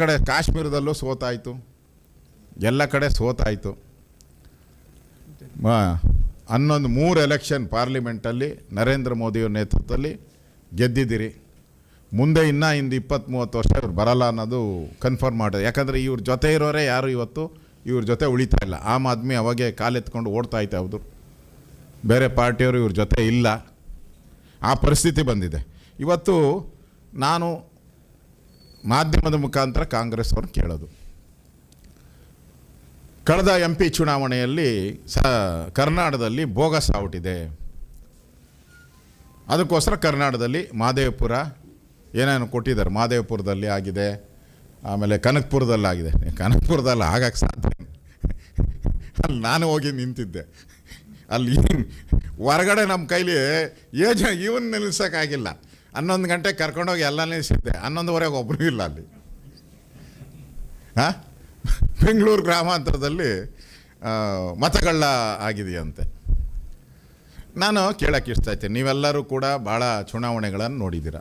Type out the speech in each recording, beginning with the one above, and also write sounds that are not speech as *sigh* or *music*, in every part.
ಕಡೆ ಕಾಶ್ಮೀರದಲ್ಲೂ ಸೋತಾಯಿತು. ಎಲ್ಲ ಕಡೆ ಸೋತಾಯಿತು. ಹನ್ನೊಂದು ಮೂರು ಎಲೆಕ್ಷನ್ ಪಾರ್ಲಿಮೆಂಟಲ್ಲಿ ನರೇಂದ್ರ ಮೋದಿಯವ್ರ ನೇತೃತ್ವದಲ್ಲಿ ಗೆದ್ದಿದ್ದೀರಿ. ಮುಂದೆ ಇನ್ನೂ ಇಂದು ಇಪ್ಪತ್ತು ಮೂವತ್ತು ವರ್ಷ ಇವ್ರು ಬರಲ್ಲ ಅನ್ನೋದು ಕನ್ಫರ್ಮ್ ಮಾಡಿದೆ. ಯಾಕಂದರೆ ಇವ್ರ ಜೊತೆ ಇರೋರೇ ಯಾರು ಇವತ್ತು ಇವ್ರ ಜೊತೆ ಉಳಿತಾ ಇಲ್ಲ. ಆಮ್ ಆದ್ಮಿ ಅವಾಗೆ ಕಾಲೆತ್ಕೊಂಡು ಓಡ್ತಾ ಇತ್ತು ಹೌದು. ಬೇರೆ ಪಾರ್ಟಿಯವರು ಇವ್ರ ಜೊತೆ ಇಲ್ಲ. ಆ ಪರಿಸ್ಥಿತಿ ಬಂದಿದೆ. ಇವತ್ತು ನಾನು ಮಾಧ್ಯಮದ ಮುಖಾಂತರ ಕಾಂಗ್ರೆಸ್ ಅವ್ರನ್ನ ಕೇಳೋದು. ಕಳೆದ ಎಂ ಪಿ ಚುನಾವಣೆಯಲ್ಲಿ ಸ, ಕರ್ನಾಟಕದಲ್ಲಿ ಬೋಗಸ್ ಔಟ್ ಅದಕ್ಕೋಸ್ಕರ ಕರ್ನಾಟಕದಲ್ಲಿ ಮಾದೇವಪುರ ಏನೇನು ಕೊಟ್ಟಿದ್ದಾರೆ. ಮಾದೇವಪುರದಲ್ಲಿ ಆಗಿದೆ. ಆಮೇಲೆ ಕನಕಪುರದಲ್ಲಿ ಆಗಿದೆ. ಕನಕಪುರದಲ್ಲಿ ಆಗಕ್ಕೆ ಸಾಧ್ಯ. ಅಲ್ಲಿ ನಾನು ಹೋಗಿ ನಿಂತಿದ್ದೆ. ಅಲ್ಲಿ ಹೊರಗಡೆ ನಮ್ಮ ಕೈಲಿ ಏಜ ಇವನ್ ನಿಲ್ಲಿಸೋಕ್ಕಾಗಿಲ್ಲ ಹನ್ನೊಂದು ಗಂಟೆಗೆ ಕರ್ಕೊಂಡೋಗಿ ಎಲ್ಲ ನಿಲ್ಲಿಸಿದ್ದೆ ಹನ್ನೊಂದುವರೆಗೆ ಒಬ್ಬರು ಇಲ್ಲ ಅಲ್ಲಿ. ಹಾಂ ಬೆಂಗಳೂರು ಗ್ರಾಮಾಂತರದಲ್ಲಿ ಮತಗಳ ಮತಗಳ್ಳ ಆಗಿದೆಯಂತೆ. ನಾನು ಕೇಳೋಕೆ ಇಷ್ಟ ಇದ್ದೀನಿ ನೀವೆಲ್ಲರೂ ಕೂಡ ಭಾಳ ಚುನಾವಣೆಗಳನ್ನು ನೋಡಿದ್ದೀರ.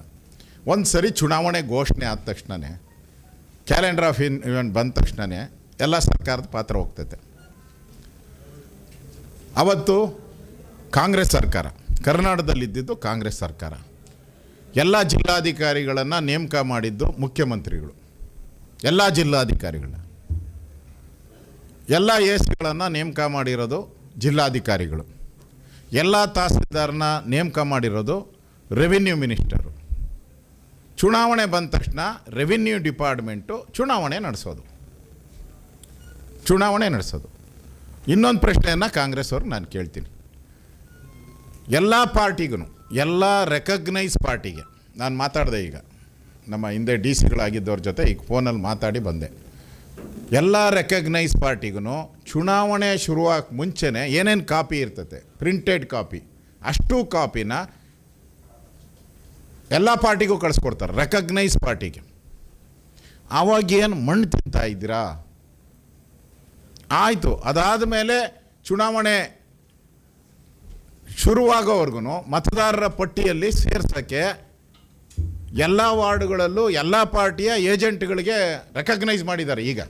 ಒಂದು ಸರಿ ಚುನಾವಣೆ ಘೋಷಣೆ ಆದ ತಕ್ಷಣವೇ ಕ್ಯಾಲೆಂಡರ್ ಆಫ್ ಇನ್, ಇವೆಂಟ್ ಬಂದ ತಕ್ಷಣವೇ ಎಲ್ಲ ಸರ್ಕಾರದ ಪಾತ್ರ ಹೋಗ್ತೈತೆ. ಅವತ್ತು ಕಾಂಗ್ರೆಸ್ ಸರ್ಕಾರ, ಕರ್ನಾಟಕದಲ್ಲಿದ್ದಿದ್ದು ಕಾಂಗ್ರೆಸ್ ಸರ್ಕಾರ. ಎಲ್ಲ ಜಿಲ್ಲಾಧಿಕಾರಿಗಳನ್ನು ನೇಮಕ ಮಾಡಿದ್ದು ಮುಖ್ಯಮಂತ್ರಿಗಳು. ಎಲ್ಲ ಜಿಲ್ಲಾಧಿಕಾರಿಗಳನ್ನ. ಎಲ್ಲ ಎ ಸಿಗಳನ್ನು ನೇಮಕ ಮಾಡಿರೋದು ಜಿಲ್ಲಾಧಿಕಾರಿಗಳು. ಎಲ್ಲ ತಹಸೀಲ್ದಾರ್ನ ನೇಮಕ ಮಾಡಿರೋದು ರೆವಿನ್ಯೂ ಮಿನಿಸ್ಟರು. ಚುನಾವಣೆ ಬಂದ ತಕ್ಷಣ ರೆವಿನ್ಯೂ ಡಿಪಾರ್ಟ್ಮೆಂಟು ಚುನಾವಣೆ ನಡೆಸೋದು. ಚುನಾವಣೆ ನಡೆಸೋದು. ಇನ್ನೊಂದು ಪ್ರಶ್ನೆಯನ್ನು ಕಾಂಗ್ರೆಸ್ ಅವ್ರಿಗೆ ನಾನು ಕೇಳ್ತೀನಿ. ಎಲ್ಲ ಪಾರ್ಟಿಗೂ ಎಲ್ಲ ರೆಕಗ್ನೈಸ್ ಪಾರ್ಟಿಗೆ. ನಾನು ಮಾತಾಡಿದೆ ಈಗ. ನಮ್ಮ ಹಿಂದೆ ಡಿ ಸಿಗಳಾಗಿದ್ದವ್ರ ಜೊತೆ ಈಗ ಫೋನಲ್ಲಿ ಮಾತಾಡಿ ಬಂದೆ. ಎಲ್ಲ ರೆಕಗ್ನೈಸ್ ಪಾರ್ಟಿಗೂ ಚುನಾವಣೆ ಶುರುವಾಗ ಮುಂಚೆನೇ ಏನೇನು ಕಾಪಿ ಇರ್ತತೆ ಪ್ರಿಂಟೆಡ್ ಕಾಪಿ ಅಷ್ಟು ಕಾಪಿನ ಎಲ್ಲ ಪಾರ್ಟಿಗೂ ಕಳಿಸ್ಕೊಡ್ತಾರೆ ರೆಕಗ್ನೈಸ್ ಪಾರ್ಟಿಗೆ. ಆವಾಗೇನು ಮಣ್ಣು ತಿಂತಾ ಇದ್ದೀರಾ? ಆಯಿತು ಅದಾದ ಮೇಲೆ ಚುನಾವಣೆ ಶುರುವಾಗೋವರೆಗೂ ಮತದಾರರ ಪಟ್ಟಿಯಲ್ಲಿ ಸೇರ್ಸೋಕ್ಕೆ ಎಲ್ಲ ವಾರ್ಡ್ಗಳಲ್ಲೂ ಎಲ್ಲ ಪಾರ್ಟಿಯ ಏಜೆಂಟ್ಗಳಿಗೆ ರೆಕಗ್ನೈಸ್ ಮಾಡಿದ್ದಾರೆ ಈಗ.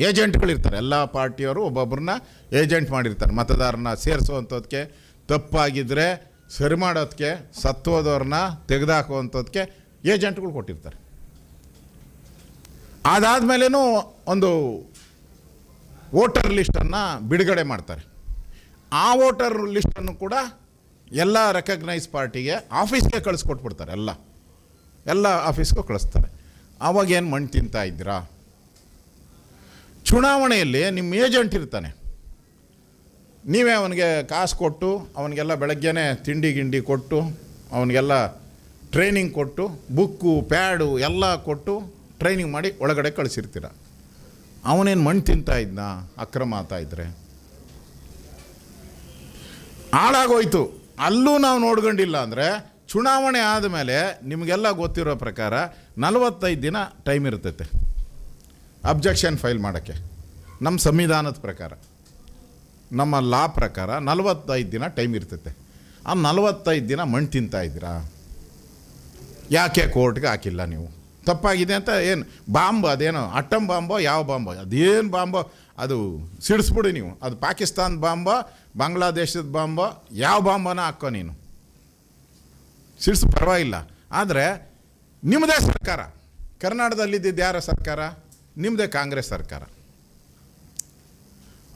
ಏಜೆಂಟ್ಗಳಿರ್ತಾರೆ. ಎಲ್ಲ ಪಾರ್ಟಿಯವರು ಒಬ್ಬೊಬ್ಬರನ್ನ ಏಜೆಂಟ್ ಮಾಡಿರ್ತಾರೆ. ಮತದಾರನ ಸೇರಿಸುವಂಥದ್ದಕ್ಕೆ ತಪ್ಪಾಗಿದ್ದರೆ ಸರಿ ಮಾಡೋದಕ್ಕೆ ಸತ್ತೋದವ್ರನ್ನ ತೆಗೆದುಹಾಕುವಂಥದ್ದಕ್ಕೆ ಏಜೆಂಟ್ಗಳು ಕೊಟ್ಟಿರ್ತಾರೆ. ಅದಾದಮೇಲೇನೂ ಒಂದು ವೋಟರ್ ಲಿಸ್ಟನ್ನು ಬಿಡುಗಡೆ ಮಾಡ್ತಾರೆ. ಆ ವೋಟರ್ ಲಿಸ್ಟನ್ನು ಕೂಡ ಎಲ್ಲ ರೆಕಗ್ನೈಸ್ ಪಾರ್ಟಿಗೆ ಆಫೀಸ್ಗೆ ಕಳಿಸ್ಕೊಟ್ಬಿಡ್ತಾರೆ, ಎಲ್ಲ. ಎಲ್ಲ ಆಫೀಸ್ಗೂ ಕಳಿಸ್ತಾರೆ. ಆವಾಗ ಏನು ಮಣ್ಣು ತಿಂತಾ ಇದ್ದೀರಾ? ಚುನಾವಣೆಯಲ್ಲಿ ನಿಮ್ಮ ಏಜೆಂಟ್ ಇರ್ತಾನೆ. ನೀವೇ ಅವನಿಗೆ ಕಾಸು ಕೊಟ್ಟು, ಅವನಿಗೆಲ್ಲ ಬೆಳಗ್ಗೆನೇ ತಿಂಡಿ ಗಿಂಡಿ ಕೊಟ್ಟು, ಅವನಿಗೆಲ್ಲ ಟ್ರೈನಿಂಗ್ ಕೊಟ್ಟು ಬುಕ್ಕು ಪ್ಯಾಡು ಎಲ್ಲ ಕೊಟ್ಟು ಟ್ರೈನಿಂಗ್ ಮಾಡಿ ಒಳಗಡೆ ಕಳಿಸಿರ್ತೀರ? ಅವನೇನು ಮಣ್ಣು ತಿಂತಾ ಇದ್ನ? ಅಕ್ರಮ ಆತ ಇದ್ರೆ? ಹಾಳಾಗೋಯ್ತು. ಅಲ್ಲೂ ನಾವು ನೋಡ್ಕೊಂಡಿಲ್ಲ ಅಂದರೆ ಚುನಾವಣೆ ಆದಮೇಲೆ ನಿಮಗೆಲ್ಲ ಗೊತ್ತಿರೋ ಪ್ರಕಾರ ನಲವತ್ತೈದು ದಿನ ಟೈಮ್ ಇರ್ತೈತೆ ಅಬ್ಜೆಕ್ಷನ್ ಫೈಲ್ ಮಾಡೋಕ್ಕೆ. ನಮ್ಮ ಸಂವಿಧಾನದ ಪ್ರಕಾರ. ನಮ್ಮ ಲಾ ಪ್ರಕಾರ ನಲವತ್ತೈದು ದಿನ ಟೈಮ್ ಇರ್ತೈತೆ. ಆ ನಲವತ್ತೈದು ದಿನ ಮಣ್ಣು ತಿಂತಾ ಇದ್ದೀರಾ? ಯಾಕೆ ಕೋರ್ಟ್ಗೆ ಹಾಕಿಲ್ಲ ನೀವು? ತಪ್ಪಾಗಿದೆ ಅಂತ ಏನು ಬಾಂಬ್ ಅದೇನೋ, ಅಟ್ಟಂ ಬಾಂಬೋ, ಯಾವ ಬಾಂಬೋ, ಅದೇನು ಬಾಂಬೋ, ಅದು ಸಿಡಿಸ್ಬಿಡಿ ನೀವು. ಅದು ಪಾಕಿಸ್ತಾನ ಬಾಂಬೋ ಬಾಂಗ್ಲಾದೇಶದ ಬಾಂಬ, ಯಾವ ಬಾಂಬನ ಹಾಕೋ ನೀನು? ಸಿಡ್ಸು ಪರವಾಗಿಲ್ಲ. ಆದರೆ ನಿಮ್ಮದೇ ಸರ್ಕಾರ, ಕರ್ನಾಟಕದಲ್ಲಿದ್ದಿದ್ದು ಯಾರ ಸರ್ಕಾರ? ನಿಮ್ಮದೇ ಕಾಂಗ್ರೆಸ್ ಸರ್ಕಾರ.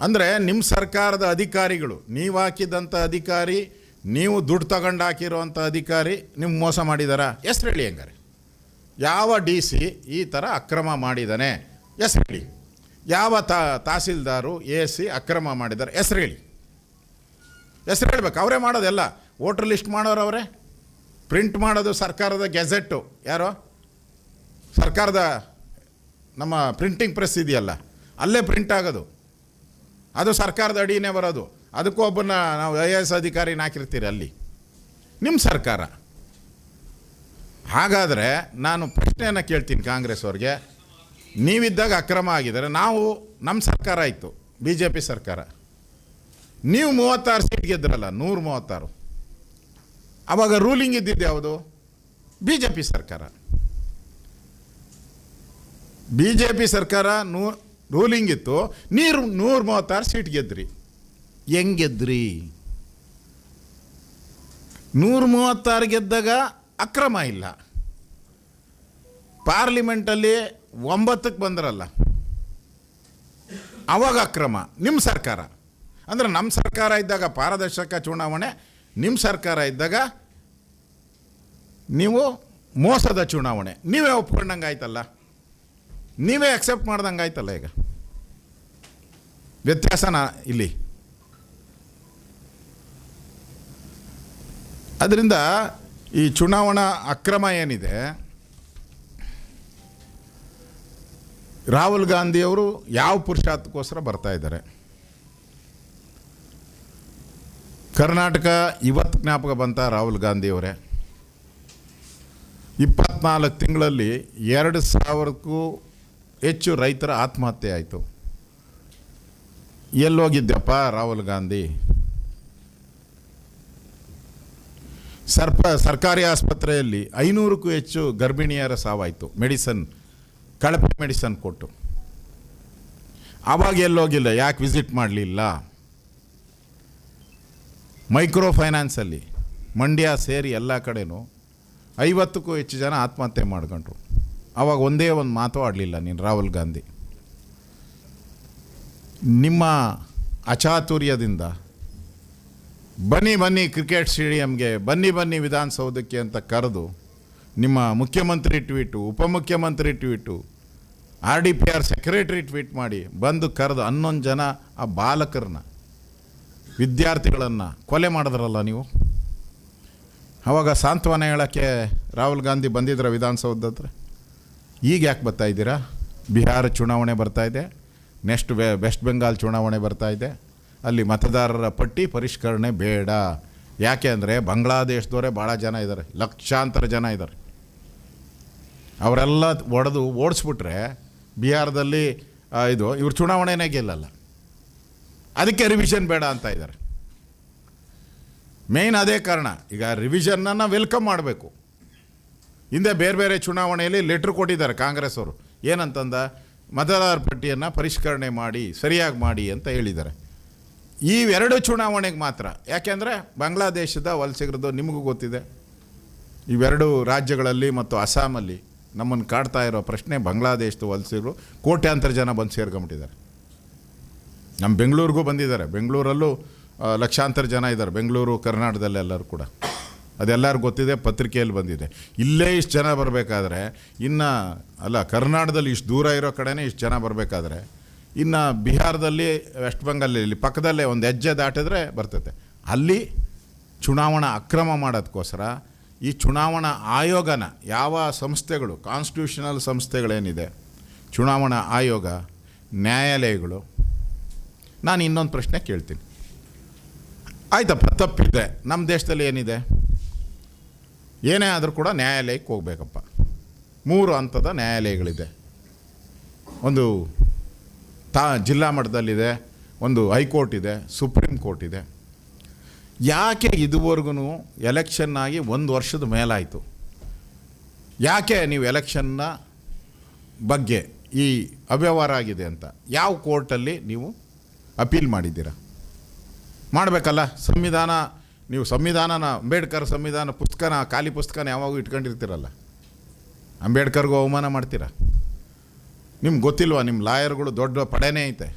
ಅಂದರೆ ನಿಮ್ಮ ಸರ್ಕಾರದ ಅಧಿಕಾರಿಗಳು, ನೀವು ಹಾಕಿದಂಥ ಅಧಿಕಾರಿ, ನೀವು ದುಡ್ಡು ತಗೊಂಡು ಹಾಕಿರೋವಂಥ ಅಧಿಕಾರಿ ನಿಮ್ಮ ಮೋಸ ಮಾಡಿದಾರ? ಹೆಸ್ರು ಹೇಳಿ ಹೆಂಗಾರೆ? ಯಾವ ಡಿ ಸಿ ಈ ಥರ ಅಕ್ರಮ ಮಾಡಿದ್ದಾನೆ ಹೆಸ್ರು ಹೇಳಿ. ಯಾವ ತಾ, ತಹಸೀಲ್ದಾರು, ಎ ಸಿ ಅಕ್ರಮ ಮಾಡಿದ್ದಾರೆ ಹೆಸ್ರು ಹೇಳಿ. ಹೆಸ್ರು ಹೇಳ್ಬೇಕು ಅವರೇ ಮಾಡೋದೆಲ್ಲ ವೋಟರ್ ಲಿಸ್ಟ್ ಮಾಡೋರು ಅವರೇ? ಪ್ರಿಂಟ್ ಮಾಡೋದು ಸರ್ಕಾರದ ಗೆಜೆಟ್ಟು. ಯಾರೋ? ಸರ್ಕಾರದ ನಮ್ಮ ಪ್ರಿಂಟಿಂಗ್ ಪ್ರೆಸ್ ಇದೆಯಲ್ಲ. ಅಲ್ಲೇ ಪ್ರಿಂಟ್ ಆಗೋದು. ಅದು ಸರ್ಕಾರದ ಅಡಿನೇ ಬರೋದು. ಅದಕ್ಕೂ ಒಬ್ಬನ ನಾವು ಐ ಎ ಎಸ್ ಅಧಿಕಾರಿನ ಹಾಕಿರ್ತೀರಿ ಅಲ್ಲಿ. ನಿಮ್ಮ ಸರ್ಕಾರ. ಹಾಗಾದರೆ ನಾನು ಪ್ರಶ್ನೆಯನ್ನು ಕೇಳ್ತೀನಿ ಕಾಂಗ್ರೆಸ್ ಅವ್ರಿಗೆ. ನೀವಿದ್ದಾಗ ಅಕ್ರಮ ಆಗಿದ್ದಾರೆ ನಾವು ನಮ್ಮ ಸರ್ಕಾರ ಇತ್ತು ಬಿ ಜೆ ಪಿ ಸರ್ಕಾರ. ನೀವು ಮೂವತ್ತಾರು ಸೀಟ್ ಗೆದ್ರಲ್ಲ ನೂರು ಮೂವತ್ತಾರು. ಅವಾಗ ರೂಲಿಂಗ್ ಇದ್ದಿದ್ದು ಯಾವುದು? ಬಿ ಜೆ ಪಿ ಸರ್ಕಾರ. ಬಿ ಜೆ ಪಿ ಸರ್ಕಾರ ನೂ ರೂಲಿಂಗ್ ಇತ್ತು. ನೀರು ನೂರ ಮೂವತ್ತಾರು ಸೀಟ್ ಗೆದ್ರಿ. ಹೆಂಗೆ ಗೆದ್ರಿ? ನೂರ ಮೂವತ್ತಾರು ಗೆದ್ದಾಗ ಅಕ್ರಮ ಇಲ್ಲ. ಪಾರ್ಲಿಮೆಂಟಲ್ಲಿ ಒಂಬತ್ತಕ್ಕೆ ಬಂದ್ರಲ್ಲ. ಅವಾಗ ಅಕ್ರಮ. ನಿಮ್ಮ ಸರ್ಕಾರ. ಅಂದರೆ ನಮ್ಮ ಸರ್ಕಾರ ಇದ್ದಾಗ ಪಾರದರ್ಶಕ ಚುನಾವಣೆ ನಿಮ್ಮ ಸರ್ಕಾರ ಇದ್ದಾಗ ನೀವು ಮೋಸದ ಚುನಾವಣೆ. ನೀವೇ ಒಪ್ಕೊಂಡಂಗೆ ಆಯ್ತಲ್ಲ ನೀವೇ ಅಕ್ಸೆಪ್ಟ್ ಮಾಡ್ದಂಗೆ ಆಯ್ತಲ್ಲ ಈಗ? ವ್ಯತ್ಯಾಸನ ಇಲ್ಲಿ. ಅದರಿಂದ ಈ ಚುನಾವಣಾ ಅಕ್ರಮ ಏನಿದೆ? ರಾಹುಲ್ ಗಾಂಧಿಯವರು ಯಾವ ಪುರುಷಾರ್ಥಕ್ಕೋಸ್ಕರ ಬರ್ತಾ ಇದ್ದಾರೆ? ಕರ್ನಾಟಕ ಇವತ್ತು ಜ್ಞಾಪಕ ಬಂತ ರಾಹುಲ್ ಗಾಂಧಿಯವರೇ ಇಪ್ಪತ್ನಾಲ್ಕು ತಿಂಗಳಲ್ಲಿ ಎರಡು ಸಾವಿರಕ್ಕೂ ಹೆಚ್ಚು ರೈತರ ಆತ್ಮಹತ್ಯೆ ಆಯಿತು. ಎಲ್ಲೋಗಿದ್ದೆಪ್ಪ ರಾಹುಲ್ ಗಾಂಧಿ? ಸರ್ಪ, ಸರ್ಕಾರಿ ಆಸ್ಪತ್ರೆಯಲ್ಲಿ ಐನೂರಕ್ಕೂ ಹೆಚ್ಚು ಗರ್ಭಿಣಿಯರ ಸಾವಾಯಿತು. ಮೆಡಿಸನ್, ಕಳಪೆ ಮೆಡಿಸನ್ ಕೊಟ್ಟು. ಆವಾಗ ಎಲ್ಲೋಗಿಲ್ಲ, ಯಾಕೆ ವಿಸಿಟ್ ಮಾಡಲಿಲ್ಲ? ಮೈಕ್ರೋ ಫೈನಾನ್ಸಲ್ಲಿ ಮಂಡ್ಯ ಸೇರಿ ಎಲ್ಲ ಕಡೆನೂ ಐವತ್ತಕ್ಕೂ ಹೆಚ್ಚು ಜನ ಆತ್ಮಹತ್ಯೆ ಮಾಡ್ಕೊಂಡ್ರು. ಆವಾಗ ಒಂದೇ ಒಂದು ಮಾತು ಆಡಲಿಲ್ಲ ನೀನು ರಾಹುಲ್ ಗಾಂಧಿ. ನಿಮ್ಮ ಅಚಾತುರ್ಯದಿಂದ ಬನ್ನಿ ಬನ್ನಿ ಕ್ರಿಕೆಟ್ ಸ್ಟೇಡಿಯಂಗೆ, ಬನ್ನಿ ಬನ್ನಿ ವಿಧಾನಸೌಧಕ್ಕೆ ಅಂತ ಕರೆದು ನಿಮ್ಮ ಮುಖ್ಯಮಂತ್ರಿ ಟ್ವೀಟು, ಉಪಮುಖ್ಯಮಂತ್ರಿ tweet, R D P R secretary tweet ಮಾಡಿ ಬಂದು ಕರೆದು ಹನ್ನೊಂದು ಜನ ಆ ಬಾಲಕರನ್ನ ವಿದ್ಯಾರ್ಥಿಗಳನ್ನು ಕೊಲೆ ಮಾಡಿದ್ರಲ್ಲ ನೀವು? ಅವಾಗ ಸಾಂತ್ವನ ಹೇಳೋಕ್ಕೆ ರಾಹುಲ್ ಗಾಂಧಿ ಬಂದಿದ್ರ ವಿಧಾನಸೌಧ ಹತ್ರ ಈಗ ಯಾಕೆ ಬರ್ತಾ ಇದ್ದೀರಾ? ಬಿಹಾರ ಚುನಾವಣೆ ಬರ್ತಾ ಇದೆ. ನೆಕ್ಸ್ಟ್ ವೆಸ್ಟ್ ಬೆಂಗಾಲ್ ಚುನಾವಣೆ ಬರ್ತಾ ಇದೆ. ಅಲ್ಲಿ ಮತದಾರರ ಪಟ್ಟಿ ಪರಿಷ್ಕರಣೆ ಬೇಡ. ಯಾಕೆ ಅಂದರೆ ಬಾಂಗ್ಲಾದೇಶದವರೇ ಭಾಳ ಜನ ಇದ್ದಾರೆ ಲಕ್ಷಾಂತರ ಜನ ಇದ್ದಾರೆ ಅವರೆಲ್ಲ ಒಡೆದು ಓಡಿಸ್ಬಿಟ್ರೆ ಬಿಹಾರದಲ್ಲಿ ಇದು, ಇವ್ರು ಚುನಾವಣೆನೇ ಗೆಲ್ಲಲ್ಲ. ಅದಕ್ಕೆ ರಿವಿಷನ್ ಬೇಡ ಅಂತ ಇದ್ದಾರೆ. ಮೇಯ್ನ್ ಅದೇ ಕಾರಣ, ಈಗ ರಿವಿಷನ್ನನ್ನು ವೆಲ್ಕಮ್ ಮಾಡಬೇಕು. ಹಿಂದೆ ಬೇರೆ ಬೇರೆ ಚುನಾವಣೆಯಲ್ಲಿ ಲೆಟ್ರ್ ಕೊಟ್ಟಿದ್ದಾರೆ ಕಾಂಗ್ರೆಸ್ ಅವರು. ಏನಂತಂದ ಮತದಾರರ ಪಟ್ಟಿಯನ್ನು ಪರಿಷ್ಕರಣೆ ಮಾಡಿ, ಸರಿಯಾಗಿ ಮಾಡಿ ಅಂತ ಹೇಳಿದ್ದಾರೆ. ಈ ಚುನಾವಣೆಗೆ ಮಾತ್ರ, ಯಾಕೆಂದರೆ ಬಾಂಗ್ಲಾದೇಶದ ವಲಸಿಗರದು ನಿಮಗೂ ಗೊತ್ತಿದೆ. ಇವೆರಡು ರಾಜ್ಯಗಳಲ್ಲಿ ಮತ್ತು ಅಸ್ಸಾಮಲ್ಲಿ ನಮ್ಮನ್ನು ಕಾಡ್ತಾ ಇರೋ ಪ್ರಶ್ನೆ ಬಾಂಗ್ಲಾದೇಶದ ವಲಸಿಗರು ಕೋಟ್ಯಾಂತರ ಜನ ಬಂದು ಸೇರ್ಕೊಂಬಿಟ್ಟಿದ್ದಾರೆ ನಮ್ಮ ಬೆಂಗಳೂರಿಗೂ ಬಂದಿದ್ದಾರೆ. ಬೆಂಗಳೂರಲ್ಲೂ ಲಕ್ಷಾಂತರ ಜನ ಇದ್ದಾರೆ. ಬೆಂಗಳೂರು, ಕರ್ನಾಟಕದಲ್ಲಿ ಎಲ್ಲರೂ ಕೂಡ. ಅದೆಲ್ಲರಿಗೂ ಗೊತ್ತಿದೆ, ಪತ್ರಿಕೆಯಲ್ಲಿ ಬಂದಿದೆ. ಇಲ್ಲೇ ಇಷ್ಟು ಜನ ಬರಬೇಕಾದ್ರೆ, ಇನ್ನು, ಅಲ್ಲ, ಕರ್ನಾಟಕದಲ್ಲಿ ಇಷ್ಟು ದೂರ ಇರೋ ಕಡೆನೇ ಇಷ್ಟು ಜನ ಬರಬೇಕಾದ್ರೆ, ಇನ್ನು ಬಿಹಾರದಲ್ಲಿ, ವೆಸ್ಟ್ ಬೆಂಗಾಲಲ್ಲಿ ಪಕ್ಕದಲ್ಲೇ ಒಂದು ಹೆಜ್ಜೆ ದಾಟಿದ್ರೆ ಬರ್ತದೆ ಅಲ್ಲಿ ಚುನಾವಣಾ ಅಕ್ರಮ ಮಾಡೋದಕ್ಕೋಸ್ಕರ ಈ ಚುನಾವಣಾ ಆಯೋಗನ ಯಾವ ಸಂಸ್ಥೆಗಳು ಕಾನ್ಸ್ಟಿಟ್ಯೂಷನಲ್ ಸಂಸ್ಥೆಗಳೇನಿದೆ, ಚುನಾವಣಾ ಆಯೋಗ, ನ್ಯಾಯಾಲಯಗಳು ನಾನು ಇನ್ನೊಂದು ಪ್ರಶ್ನೆ ಕೇಳ್ತೀನಿ. ಆಯ್ತಪ್ಪ, ತಪ್ಪಿದೆ. ನಮ್ಮ ದೇಶದಲ್ಲಿ ಏನಿದೆ? ಏನೇ ಆದರೂ ಕೂಡ ನ್ಯಾಯಾಲಯಕ್ಕೆ ಹೋಗ್ಬೇಕಪ್ಪ. ಮೂರು ಹಂತದ ನ್ಯಾಯಾಲಯಗಳಿದೆ. ಒಂದು ತಾ ಜಿಲ್ಲಾ ಮಟ್ಟದಲ್ಲಿದೆ, ಒಂದು ಹೈಕೋರ್ಟ್ ಇದೆ ಸುಪ್ರೀಂ ಕೋರ್ಟ್ ಇದೆ ಯಾಕೆ ಇದುವರೆಗೂ ಎಲೆಕ್ಷನ್ ಆಗಿ ಒಂದು ವರ್ಷದ ಮೇಲಾಯಿತು? ಯಾಕೆ ನೀವು ಎಲೆಕ್ಷನ್ನ ಬಗ್ಗೆ ಈ ಅವ್ಯವಹಾರ ಆಗಿದೆ ಅಂತ? ಯಾವ ಕೋರ್ಟಲ್ಲಿ ನೀವು ಅಪೀಲ್ ಮಾಡಿದ್ದೀರಾ? ಮಾಡಬೇಕಲ್ಲ? ಸಂವಿಧಾನ, ನೀವು ಸಂವಿಧಾನನ, ಅಂಬೇಡ್ಕರ್ ಸಂವಿಧಾನ ಪುಸ್ತಕನ, ಖಾಲಿ ಪುಸ್ತಕನ ಯಾವಾಗೂ ಇಟ್ಕೊಂಡಿರ್ತೀರಲ್ಲ? ಅಂಬೇಡ್ಕರ್ಗೂ ಅವಮಾನ ಮಾಡ್ತೀರಾ? ನಿಮ್ಗೆ ಗೊತ್ತಿಲ್ವಾ ನಿಮ್ಮ ಲಾಯರ್ಗಳು ದೊಡ್ಡ ಪಡೆನೇ ಐತೆ.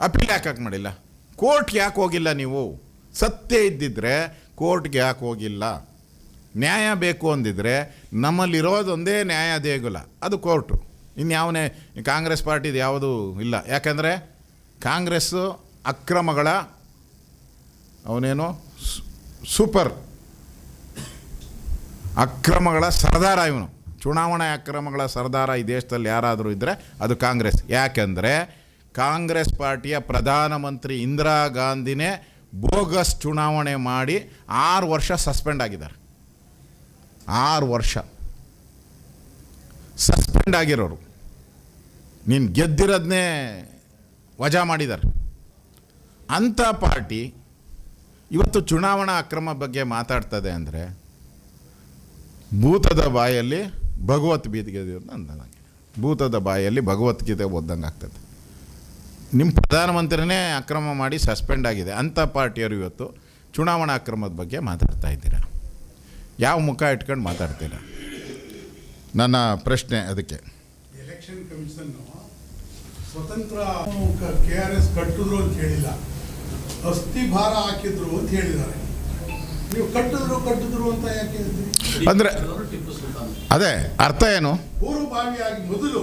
ಅಪೀಲ್ ಯಾಕೆ ಮಾಡಿಲ್ಲ? ಕೋರ್ಟ್ಗೆ ಯಾಕೆ ಹೋಗಿಲ್ಲ ನೀವು? ಸತ್ಯ ಇದ್ದಿದ್ರೆ ಕೋರ್ಟ್ಗೆ ಯಾಕೆ ಹೋಗಿಲ್ಲ? ನ್ಯಾಯ ಬೇಕು ಅಂದಿದ್ರೆ ನಮ್ಮಲ್ಲಿರೋದೊಂದೇ ನ್ಯಾಯ ದೇಗುಲ. ಅದು ಕೋರ್ಟು. ಇನ್ಯಾವನೇ ಕಾಂಗ್ರೆಸ್ ಪಾರ್ಟಿದು ಯಾವುದೂ ಇಲ್ಲ. ಯಾಕಂದರೆ ಕಾಂಗ್ರೆಸ್ಸು ಅಕ್ರಮಗಳ ಅವನೇನು? ಸೂಪರ್. ಅಕ್ರಮಗಳ ಸರ್ದಾರ ಇವನು. ಚುನಾವಣಾ ಅಕ್ರಮಗಳ ಸರ್ದಾರ ಈ ದೇಶದಲ್ಲಿ ಯಾರಾದರೂ ಇದ್ದರೆ ಅದು ಕಾಂಗ್ರೆಸ್. ಯಾಕೆಂದರೆ ಕಾಂಗ್ರೆಸ್ ಪಾರ್ಟಿಯ ಪ್ರಧಾನಮಂತ್ರಿ ಇಂದಿರಾ ಗಾಂಧಿನೇ ಬೋಗಸ್ ಚುನಾವಣೆ ಮಾಡಿ ಆರು ವರ್ಷ ಸಸ್ಪೆಂಡ್ ಆಗಿದ್ದಾರೆ. ಆರು ವರ್ಷ. ಸಸ್ಪೆಂಡ್ ಆಗಿರೋರು. ನೀನು ಗೆದ್ದಿರೋದನ್ನೇ ವಜಾ ಮಾಡಿದ್ದಾರೆ. ಅಂಥ ಪಾರ್ಟಿ ಇವತ್ತು ಚುನಾವಣಾ ಅಕ್ರಮ ಬಗ್ಗೆ ಮಾತಾಡ್ತದೆ ಅಂದರೆ ಭೂತದ ಬಾಯಲ್ಲಿ ಭಗವತ್ ಬೀದಿಗೆ ನನಗೆ ಭೂತದ ಬಾಯಲ್ಲಿ ಭಗವದ್ಗೀತೆ ಓದ್ದಂಗೆ ಆಗ್ತದೆ. ನಿಮ್ಮ ಪ್ರಧಾನಮಂತ್ರಿನೇ ಅಕ್ರಮ ಮಾಡಿ ಸಸ್ಪೆಂಡ್ ಆಗಿದೆ. ಅಂಥ ಪಾರ್ಟಿಯವರು ಇವತ್ತು ಚುನಾವಣಾ ಅಕ್ರಮದ ಬಗ್ಗೆ ಮಾತಾಡ್ತಾ ಇದ್ದೀರಾ? ಯಾವ ಮುಖ ಇಟ್ಕೊಂಡು ಮಾತಾಡ್ತೀರಾ? ನನ್ನ ಪ್ರಶ್ನೆ ಅದಕ್ಕೆ. ಎಲೆಕ್ಷನ್ ಕಮಿಷನ್ ಸ್ವತಂತ್ರ ಕೆ ಆರ್ ಎಸ್ ಕಟ್ಟಿದ್ರು ಅಂತ ಹೇಳಿಲ್ಲ. ಅಸ್ಥಿ ಭಾರ ಹಾಕಿದ್ರು ಅಂತ ಹೇಳಿದ್ದಾರೆ. ನೀವು ಕಟ್ಟಿದ್ರು ಕಟ್ಟಿದ್ರು ಅಂತ ಯಾಕೆ ಹೇಳ್ತೀರಿ? ಅಂದರೆ ಅದೇ ಅರ್ಥ ಏನು? ಪೂರ್ವಭಾವಿಯಾಗಿ ಮೊದಲು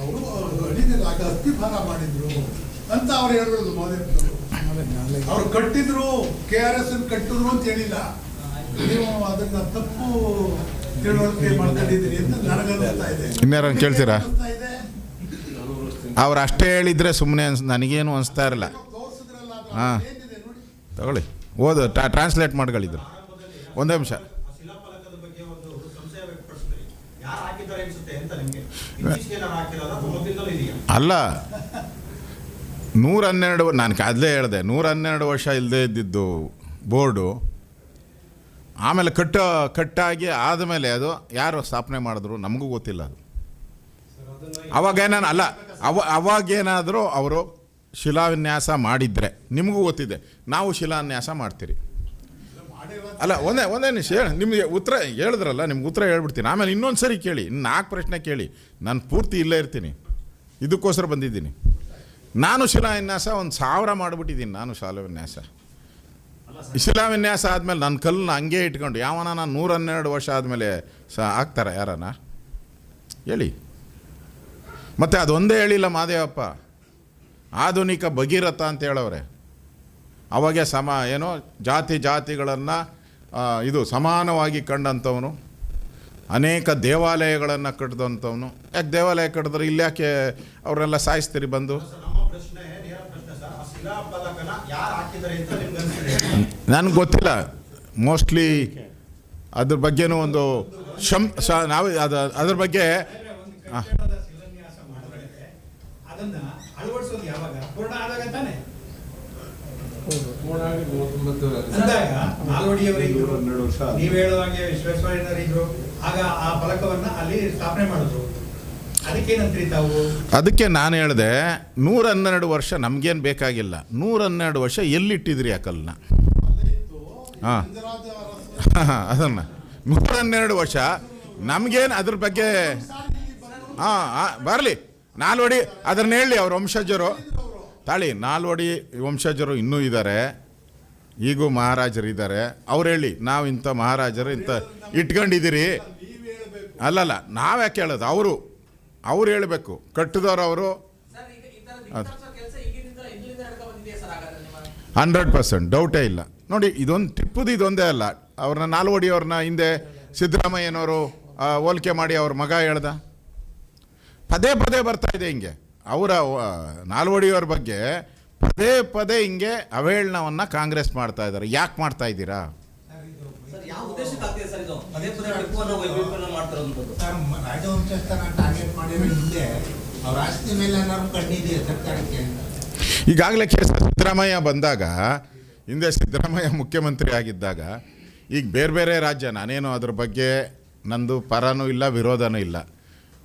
ಅವರು ಅಡಿದಾಗ ಅಸ್ಥಿ ಭಾರ ಮಾಡಿದ್ರು ಅಂತ ಅವ್ರು ಹೇಳಿರೋದು ಮೊದಲು. ಅವ್ರು ಕಟ್ಟಿದ್ರು ಕೆ ಆರ್ ಎಸ್ ಕಟ್ಟಿದ್ರು ಅಂತ ಹೇಳಿಲ್ಲ. ನೀವು ಅದನ್ನ ತಪ್ಪು ತಿಳುವಳಿಕೆ ಮಾಡ್ಕೊಂಡಿದ್ದೀರಿ ಅಂತ ನನಗನ್ನಿಸ್ತಾ ಇದೆ. ಇನ್ಯಾರನ್ನ ಕೇಳ್ತೀರಾ? ಅವ್ರು ಅಷ್ಟೇ ಹೇಳಿದರೆ ಸುಮ್ಮನೆ ಅನ್ಸ್, ನನಗೇನು ಅನಿಸ್ತಾ ಇರಲ್ಲ. ಹಾಂ. ಅದು ತಗೊಳ್ಳಿ. ಓದು ಟ್ರಾನ್ಸ್ಲೇಟ್ ಮಾಡ್ಗಳಿದ್ರು. ಒಂದೇ ನಿಮಿಷ. ಅಲ್ಲ ನೂರ ಹನ್ನೆರಡು ನಾನು ಅದಲೇ ಹೇಳಿದೆ ನೂರ ಹನ್ನೆರಡು ವರ್ಷ ಇಲ್ಲದೆ ಇದ್ದಿದ್ದು ಬೋರ್ಡು, ಆಮೇಲೆ ಕಟ್ಟ, ಕಟ್ಟಾಗಿ ಆದಮೇಲೆ ಅದು ಯಾರು ಸ್ಥಾಪನೆ ಮಾಡಿದ್ರು ನಮಗೂ ಗೊತ್ತಿಲ್ಲ ಅದು. ಅವಾಗೇನಾನ ಅಲ್ಲ ಅವ, ಅವಾಗೇನಾದರೂ ಅವರು ಶಿಲಾನ್ಯಾಸ ಮಾಡಿದರೆ, ನಿಮಗೂ ಗೊತ್ತಿದೆ, ನಾವು ಶಿಲಾನ್ಯಾಸ ಮಾಡ್ತೀರಿ. ಅಲ್ಲ, ಒಂದೇ ಒಂದೇ ನಿಮಿಷ ಹೇಳಿ, ನಿಮಗೆ ಉತ್ತರ ಹೇಳಿದ್ರಲ್ಲ, ನಿಮ್ಗೆ ಉತ್ತರ ಹೇಳ್ಬಿಡ್ತೀನಿ. ಆಮೇಲೆ ಇನ್ನೊಂದು ಸರಿ ಕೇಳಿ ನಾಲ್ಕು ಪ್ರಶ್ನೆ ಕೇಳಿ. ನಾನು ಪೂರ್ತಿ ಇಲ್ಲೇ ಇರ್ತೀನಿ. ಇದಕ್ಕೋಸ್ಕರ ಬಂದಿದ್ದೀನಿ. ನಾನು ಶಿಲಾನ್ಯಾಸ ಒಂದು ಸಾವಿರ ಮಾಡಿಬಿಟ್ಟಿದ್ದೀನಿ, ನಾನು ಶಾಲಾವಿನ್ಯಾಸ ಶಿಲಾನ್ಯಾಸ ಆದಮೇಲೆ ನನ್ನ ಕಲ್ಲನ್ನ ಹಂಗೆ ಇಟ್ಕೊಂಡು, ಯಾವನ ನಾನು ನೂರ ಹನ್ನೆರಡು ವರ್ಷ ಆದಮೇಲೆ ಸ, ಆಗ್ತಾರ ಯಾರನ್ನ ಹೇಳಿ. ಮತ್ತು ಅದೊಂದೇ ಹೇಳಿಲ್ಲ ಮಾದೇವಪ್ಪ. ಆಧುನಿಕ ಭಗೀರಥ ಅಂತ ಹೇಳವ್ರೆ. ಅವಾಗೆ ಸಮ ಏನೋ ಜಾತಿ ಜಾತಿಗಳನ್ನು ಇದು ಸಮಾನವಾಗಿ ಕಂಡಂಥವನು, ಅನೇಕ ದೇವಾಲಯಗಳನ್ನು ಕಟ್ಟಿದಂಥವನು ಯಾಕೆ ದೇವಾಲಯ ಕಟ್ಟಿದ್ರೆ ಇಲ್ಲಿ ಯಾಕೆ ಅವರೆಲ್ಲ ಸಾಯಿಸ್ತೀರಿ ಬಂದು? ನನಗೆ ಗೊತ್ತಿಲ್ಲ. ಮೋಸ್ಟ್ಲಿ ಅದ್ರ ಬಗ್ಗೆನೂ ಒಂದು ಶಂ ನಾವು ಅದು ಅದ್ರ ಬಗ್ಗೆ ಮಾಡಿದ್ರೆ ಅದನ್ನ ಅಳವಡಿಸೋದು ಯಾವಾಗ? ಪೂರ್ಣ ಆದಾಗ ತಾನೆ? ಅಂದಾಗ ನೀವು ಹೇಳುವಾಗೆ ವಿಶ್ವೇಶ್ವರಯ್ಯನವರಿದ್ರು ಆಗ ಆ ಫಲಕವನ್ನ ಅಲ್ಲಿ ಸ್ಥಾಪನೆ ಮಾಡಿದ್ರು. ಅದಕ್ಕೆ ನಾನು ಹೇಳಿದೆ ನೂರ ಹನ್ನೆರಡು ವರ್ಷ ನಮಗೇನು ಬೇಕಾಗಿಲ್ಲ. ನೂರ ಹನ್ನೆರಡು ವರ್ಷ ಎಲ್ಲಿಟ್ಟಿದ್ರಿ ಆ ಕಲ್ಲನ್ನ ಹಾಂ. ಹಾಂ ಅರಸು *laughs* ಅದನ್ನು. ನೂರ ಹನ್ನೆರಡು ವರ್ಷ ನಮಗೇನು ಅದ್ರ ಬಗ್ಗೆ ಹಾ ಹಾಂ ಬರಲಿ. ನಾಲ್ವಡಿ, ಅದನ್ನ ಹೇಳಿ ಅವ್ರ ವಂಶಜರು. ತಾಳಿ, ನಾಲ್ವಡಿ ವಂಶಜರು ಇನ್ನೂ ಇದ್ದಾರೆ ಈಗೂ ಮಹಾರಾಜರು ಇದ್ದಾರೆ ಅವ್ರು ಹೇಳಿ, ನಾವು ಇಂಥ ಮಹಾರಾಜರು ಇಂಥ ಇಟ್ಕೊಂಡಿದ್ದೀರಿ. ಅಲ್ಲಲ್ಲ ನಾವ್ಯಾಕೆ ಹೇಳೋದು? ಅವರು, ಅವ್ರು ಹೇಳಬೇಕು. ಕಟ್ಟಿದವರು ಅವರು. ಹಂಡ್ರೆಡ್ ಪರ್ಸೆಂಟ್ ಡೌಟೇ ಇಲ್ಲ. ನೋಡಿ, ಇದೊಂದು ಟಿಪ್ಪುದು ಇದೊಂದೇ ಅಲ್ಲ. ಅವ್ರನ್ನ ನಾಲ್ವಡಿ ಅವ್ರನ್ನ ಹಿಂದೆ ಸಿದ್ದರಾಮಯ್ಯನವರು ಹೋಲಿಕೆ ಮಾಡಿ ಅವ್ರ ಮಗ ಹೇಳ್ದ. ಪದೇ ಪದೇ ಬರ್ತಾ ಇದೆ ಹಿಂಗೆ. ಅವರ ನಾಲ್ವಡಿಯವ್ರ ಬಗ್ಗೆ ಪದೇ ಪದೇ ಹಿಂಗೆ ಅವಹೇಳನವನ್ನು ಕಾಂಗ್ರೆಸ್ ಮಾಡ್ತಾ ಇದ್ದಾರೆ. ಯಾಕೆ ಮಾಡ್ತಾ ಇದ್ದೀರಾ? ಸರ್ ಯಾವ ಉದ್ದೇಶಕ್ಕೆ ಸರ್ ಇದು? ಪದೇ ಪದೇ ಟಿಪ್ಪುವನ್ನು ವೈಭವೀಕರಣ ಮಾಡ್ತಿರೋದು ಸರ್ ರಾಜವಂಶಸ್ಥನ ಟಾರ್ಗೆಟ್ ಮಾಡಿರೋ ಹಿಂದೆ ಅವ್ರ ಮೇಲೆ ಏನಾದ್ರು ಕಂಡಿದೆಯಾ ಸರ್ಕಾರಕ್ಕೆ ಅಂತ? ಈಗಾಗಲೇ ಕೆ ಸಿದ್ದರಾಮಯ್ಯ ಬಂದಾಗ ಹಿಂದೆ ಸಿದ್ದರಾಮಯ್ಯ ಮುಖ್ಯಮಂತ್ರಿ ಆಗಿದ್ದಾಗ ಈಗ ಬೇರೆ ಬೇರೆ ರಾಜ್ಯ ನಾನೇನು ಅದ್ರ ಬಗ್ಗೆ ನಂದು ಪರನೂ ಇಲ್ಲ ವಿರೋಧನೂ ಇಲ್ಲ.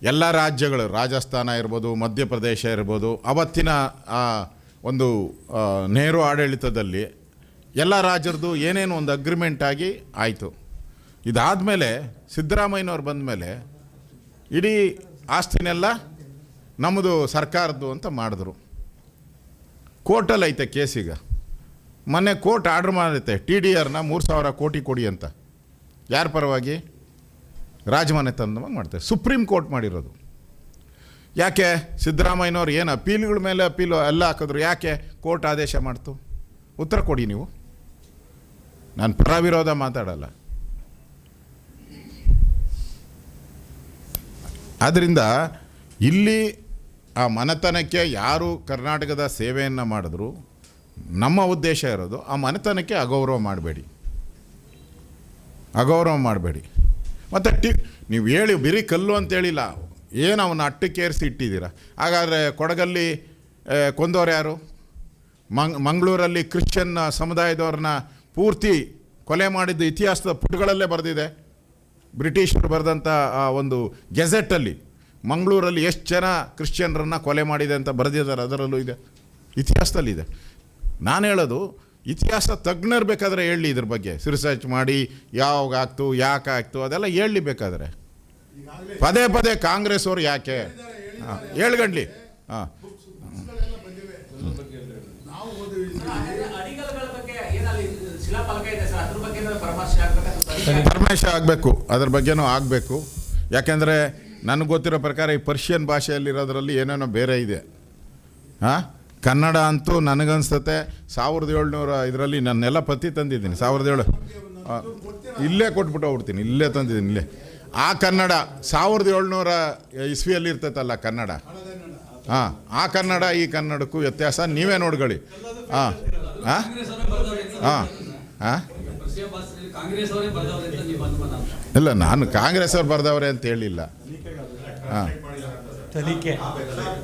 ಎಲ್ಲ ರಾಜ್ಯಗಳು, ರಾಜಸ್ಥಾನ ಇರ್ಬೋದು, ಮಧ್ಯಪ್ರದೇಶ ಇರ್ಬೋದು, ಅವತ್ತಿನ ಒಂದು ನೆಹರು ಆಡಳಿತದಲ್ಲಿ ಎಲ್ಲ ರಾಜ್ಯರದು ಏನೇನು ಒಂದು ಅಗ್ರಿಮೆಂಟ್ ಆಗಿ ಆಯಿತು. ಇದಾದಮೇಲೆ ಸಿದ್ದರಾಮಯ್ಯನವ್ರು ಬಂದ ಮೇಲೆ ಇಡೀ ಆಸ್ತಿನೆಲ್ಲ ನಮ್ಮದು ಸರ್ಕಾರದ್ದು ಅಂತ ಮಾಡಿದ್ರು. ಕೋರ್ಟಲ್ಲಿ ಐತೆ ಕೇಸೀಗ. ಮೊನ್ನೆ ಕೋರ್ಟ್ ಆರ್ಡ್ರ್ ಮಾಡುತ್ತೆ ಟಿ ಡಿ ಆರ್ನ ಮೂರು ಸಾವಿರ ಕೋಟಿ ಕೊಡಿ ಅಂತ. ಯಾರ ಪರವಾಗಿ? ರಾಜಮನೆ ತಂದವಾಗ ಮಾಡ್ತಾರೆ. ಸುಪ್ರೀಂ ಕೋರ್ಟ್ ಮಾಡಿರೋದು. ಯಾಕೆ? ಸಿದ್ದರಾಮಯ್ಯನವ್ರು ಏನು ಅಪೀಲ್ಗಳ ಮೇಲೆ ಅಪೀಲು ಎಲ್ಲ ಹಾಕಿದ್ರು. ಯಾಕೆ? ಕೋರ್ಟ್ ಆದೇಶ ಮಾಡ್ತು. ಉತ್ತರ ಕೊಡಿ ನೀವು. ನಾನು ಪರ ವಿರೋಧ ಮಾತಾಡಲ್ಲ. ಆದ್ದರಿಂದ ಇಲ್ಲಿ ಆ ಮನೆತನಕ್ಕೆ ಯಾರು ಕರ್ನಾಟಕದ ಸೇವೆಯನ್ನು ಮಾಡಿದ್ರು, ನಮ್ಮ ಉದ್ದೇಶ ಇರೋದು ಆ ಮನೆತನಕ್ಕೆ ಅಗೌರವ ಮಾಡಬೇಡಿ. ಅಗೌರವ ಮಾಡಬೇಡಿ. ಮತ್ತು ಟಿ ನೀವು ಹೇಳಿ ಬಿರಿ ಕಲ್ಲು ಅಂತ ಹೇಳಿಲ್ಲ. ಏನು ಅವನ್ನ ಅಟ್ಟಕ್ಕೇರಿಸಿ ಇಟ್ಟಿದ್ದೀರಾ? ಹಾಗಾದರೆ ಕೊಡಗಲ್ಲಿ ಕೊಂದವ್ರು ಯಾರು? ಮಂಗ್, ಮಂಗಳೂರಲ್ಲಿ ಕ್ರಿಶ್ಚಿಯನ್ ಸಮುದಾಯದವ್ರನ್ನ ಪೂರ್ತಿ ಕೊಲೆ ಮಾಡಿದ್ದು ಇತಿಹಾಸದ ಪುಟಗಳಲ್ಲೇ ಬರೆದಿದೆ. ಬ್ರಿಟಿಷರು ಬರೆದಂಥ ಆ ಒಂದು ಗೆಜೆಟಲ್ಲಿ ಮಂಗಳೂರಲ್ಲಿ ಎಷ್ಟು ಜನ ಕ್ರಿಶ್ಚಿಯನ್ರನ್ನ ಕೊಲೆ ಮಾಡಿದೆ ಅಂತ ಬರೆದಿದ್ದಾರೆ. ಅದರಲ್ಲೂ ಇದೆ. ಇತಿಹಾಸದಲ್ಲಿದೆ. ನಾನು ಹೇಳೋದು ಇತಿಹಾಸ ತಜ್ಞರು ಬೇಕಾದರೆ ಹೇಳಿ ಇದ್ರ ಬಗ್ಗೆ. ರಿಸರ್ಚ್ ಮಾಡಿ ಯಾವಾಗ ಆಗ್ತು ಯಾಕೆ ಆಗ್ತು ಅದೆಲ್ಲ ಹೇಳಿ ಬೇಕಾದರೆ. ಪದೇ ಪದೇ ಕಾಂಗ್ರೆಸ್ ಅವ್ರು ಯಾಕೆ? ಹಾಂ ಹೇಳ್ಗಂಡ್ಲಿ. ಹಾಂ. ಪರಾಮರ್ಶೆ ಪರಮೇಶ ಆಗಬೇಕು ಅದ್ರ ಬಗ್ಗೆನೂ ಆಗಬೇಕು. ಯಾಕೆಂದರೆ ನನಗೆ ಗೊತ್ತಿರೋ ಪ್ರಕಾರ ಈ ಪರ್ಷಿಯನ್ ಭಾಷೆಯಲ್ಲಿರೋದ್ರಲ್ಲಿ ಏನೇನೋ ಬೇರೆ ಇದೆ. ಹಾಂ? ಕನ್ನಡ ಅಂತೂ ನನಗನ್ಸುತ್ತೆ. ಸಾವಿರದ ಏಳ್ನೂರ ಇದರಲ್ಲಿ ನನ್ನೆಲ್ಲ ಪತ್ತಿ ತಂದಿದ್ದೀನಿ. ಸಾವಿರದ ಏಳು ಇಲ್ಲೇ ಕೊಟ್ಬಿಟ್ಟು ಹೋಗ್ಬಿಡ್ತೀನಿ. ಇಲ್ಲೇ ತಂದಿದ್ದೀನಿ, ಇಲ್ಲೇ. ಆ ಕನ್ನಡ ಸಾವಿರದ ಏಳ್ನೂರ ಇಸ್ವಿಯಲ್ಲಿ ಇರ್ತೈತಲ್ಲ ಕನ್ನಡ. ಹಾಂ, ಆ ಕನ್ನಡ, ಈ ಕನ್ನಡಕ್ಕೂ ವ್ಯತ್ಯಾಸ. ನೀವೇ ನೋಡ್ಕೊಳ್ಳಿ. ಹಾಂ ಹಾಂ ಹಾಂ ಹಾಂ. ಇಲ್ಲ, ನಾನು ಕಾಂಗ್ರೆಸ್ ಅವ್ರು ಬರ್ದವ್ರೆ ಅಂತ ಹೇಳಿಲ್ಲ. ಹಾಂ.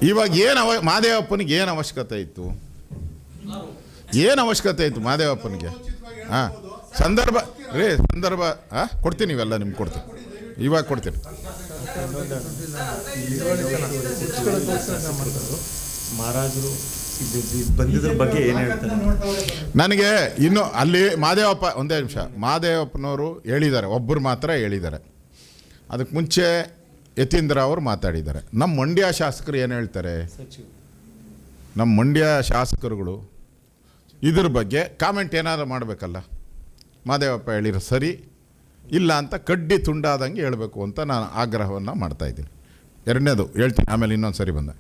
ಇವಾಗ ಏನು ಅವ ಮಾದೇವಪ್ಪನಿಗೆ ಏನು ಅವಶ್ಯಕತೆ ಇತ್ತು? ಏನು ಅವಶ್ಯಕತೆ ಇತ್ತು ಮಾದೇವಪ್ಪನಿಗೆ? ಹಾಂ. ಸಂದರ್ಭ ರೀ ಸಂದರ್ಭ ಹಾಂ? ಕೊಡ್ತೀನಿ ಇವೆಲ್ಲ ನಿಮ್ಗೆ ಕೊಡ್ತೀನಿ. ಇವಾಗ ಕೊಡ್ತೀನಿ. ಮಹಾರಾಜರು ಬಗ್ಗೆ ಏನು ಹೇಳ್ತಾರೆ? ನನಗೆ ಇನ್ನು ಅಲ್ಲಿ ಮಾದೇವಪ್ಪ ಒಂದೇ ನಿಮಿಷ. ಮಾದೇವಪ್ಪನವರು ಹೇಳಿದ್ದಾರೆ. ಒಬ್ಬರು ಮಾತ್ರ ಹೇಳಿದ್ದಾರೆ. ಅದಕ್ಕೆ ಮುಂಚೆ ಯತೀಂದ್ರ ಅವರು ಮಾತಾಡಿದ್ದಾರೆ. ನಮ್ಮ ಮಂಡ್ಯ ಶಾಸಕರು ಏನು ಹೇಳ್ತಾರೆ? ನಮ್ಮ ಮಂಡ್ಯ ಶಾಸಕರುಗಳು ಇದ್ರ ಬಗ್ಗೆ ಕಾಮೆಂಟ್ ಏನಾದರೂ ಮಾಡಬೇಕಲ್ಲ? ಮಾದೇವಪ್ಪ ಹೇಳಿರೋ ಸರಿ. ಇಲ್ಲ ಅಂತ ಕಡ್ಡಿ ತುಂಡಾದಂಗೆ ಹೇಳಬೇಕು ಅಂತ ನಾನು ಆಗ್ರಹವನ್ನು ಮಾಡ್ತಾಯಿದ್ದೀನಿ ಎರಡನೇದು ಹೇಳ್ತೀನಿ ಆಮೇಲೆ ಇನ್ನೊಂದು ಸರಿ ಬಂದ.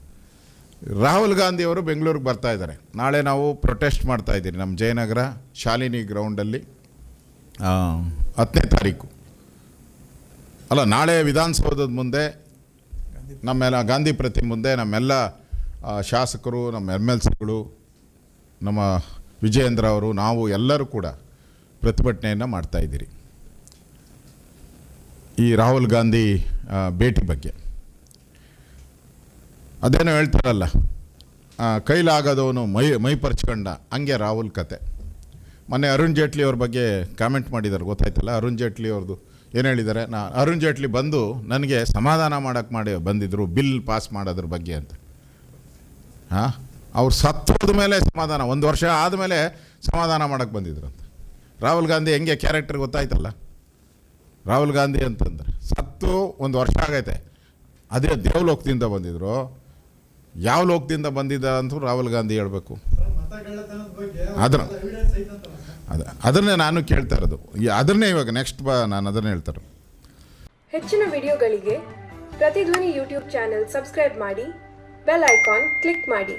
ರಾಹುಲ್ ಗಾಂಧಿಯವರು ಬೆಂಗಳೂರಿಗೆ ಬರ್ತಾ ಇದ್ದಾರೆ. ನಾಳೆ ನಾವು ಪ್ರೊಟೆಸ್ಟ್ ಮಾಡ್ತಾಯಿದ್ದೀರಿ ನಮ್ಮ ಜಯನಗರ ಶಾಲಿನಿ ಗ್ರೌಂಡಲ್ಲಿ ಹತ್ತನೇ ತಾರೀಕು. ಅಲ್ಲ, ನಾಳೆ ವಿಧಾನಸೌಧದ ಮುಂದೆ ನಮ್ಮೆಲ್ಲ ಗಾಂಧಿ ಪ್ರತಿ ಮುಂದೆ ನಮ್ಮೆಲ್ಲ ಶಾಸಕರು, ನಮ್ಮ ಎಂ ಎಲ್ ಸಿಗಳು ನಮ್ಮ ವಿಜಯೇಂದ್ರ ಅವರು, ನಾವು ಎಲ್ಲರೂ ಕೂಡ ಪ್ರತಿಭಟನೆಯನ್ನು ಮಾಡ್ತಾಯಿದ್ದೀರಿ ಈ ರಾಹುಲ್ ಗಾಂಧಿ ಭೇಟಿ ಬಗ್ಗೆ. ಅದೇನೋ ಹೇಳ್ತಾರಲ್ಲ ಕೈಲಾಗದವನು ಮೈ ಮೈ ಪರ್ಚ್ಕೊಂಡ, ಹಂಗೆ ರಾಹುಲ್ ಕತೆ. ಮೊನ್ನೆ ಅರುಣ್ ಜೇಟ್ಲಿ ಅವ್ರ ಬಗ್ಗೆ ಕಾಮೆಂಟ್ ಮಾಡಿದ್ದಾರೆ, ಗೊತ್ತಾಯ್ತಲ್ಲ? ಅರುಣ್ ಜೇಟ್ಲಿ ಅವ್ರದ್ದು ಏನು ಹೇಳಿದ್ದಾರೆ? ನಾ ಅರುಣ್ ಜೇಟ್ಲಿ ಬಂದು ನನಗೆ ಸಮಾಧಾನ ಮಾಡೋಕ್ಕೆ ಮಾಡಿ ಬಂದಿದ್ದರು ಬಿಲ್ ಪಾಸ್ ಮಾಡೋದ್ರ ಬಗ್ಗೆ ಅಂತ. ಹಾಂ? ಅವ್ರು ಸತ್ತೋದ ಮೇಲೆ ಸಮಾಧಾನ ಒಂದು ವರ್ಷ ಆದಮೇಲೆ ಸಮಾಧಾನ ಮಾಡೋಕ್ಕೆ ಬಂದಿದ್ರು ಅಂತ. ರಾಹುಲ್ ಗಾಂಧಿ ಹೆಂಗೆ ಕ್ಯಾರೆಕ್ಟರ್ ಗೊತ್ತಾಯ್ತಲ್ಲ? ರಾಹುಲ್ ಗಾಂಧಿ ಅಂತಂದ್ರೆ ಸತ್ತು ಒಂದು ವರ್ಷ ಆಗೈತೆ. ಅದೇ ದೇವಲೋಕದಿಂದ ಬಂದಿದ್ರು. ಯಾವ ಲೋಕದಿಂದ ಬಂದಿದ್ದ ಅಂತ ರಾಹುಲ್ ಗಾಂಧಿ ಹೇಳಬೇಕು. ಅದ್ರ- ಅದು, ಅದನ್ನೇ ನಾನು ಕೇಳ್ತಾ ಇರೋದು. ಅದನ್ನೇ ಇವಾಗ ನೆಕ್ಸ್ಟ್ ಬಾ ನಾನು ಅದನ್ನೇ ಹೇಳ್ತಾರೆ ಹೆಚ್ಚಿನ ವಿಡಿಯೋಗಳಿಗೆ ಪ್ರತಿಧ್ವನಿ ಯೂಟ್ಯೂಬ್ ಚಾನೆಲ್ ಸಬ್ಸ್ಕ್ರೈಬ್ ಮಾಡಿ, ಬೆಲ್ ಐಕಾನ್ ಕ್ಲಿಕ್ ಮಾಡಿ.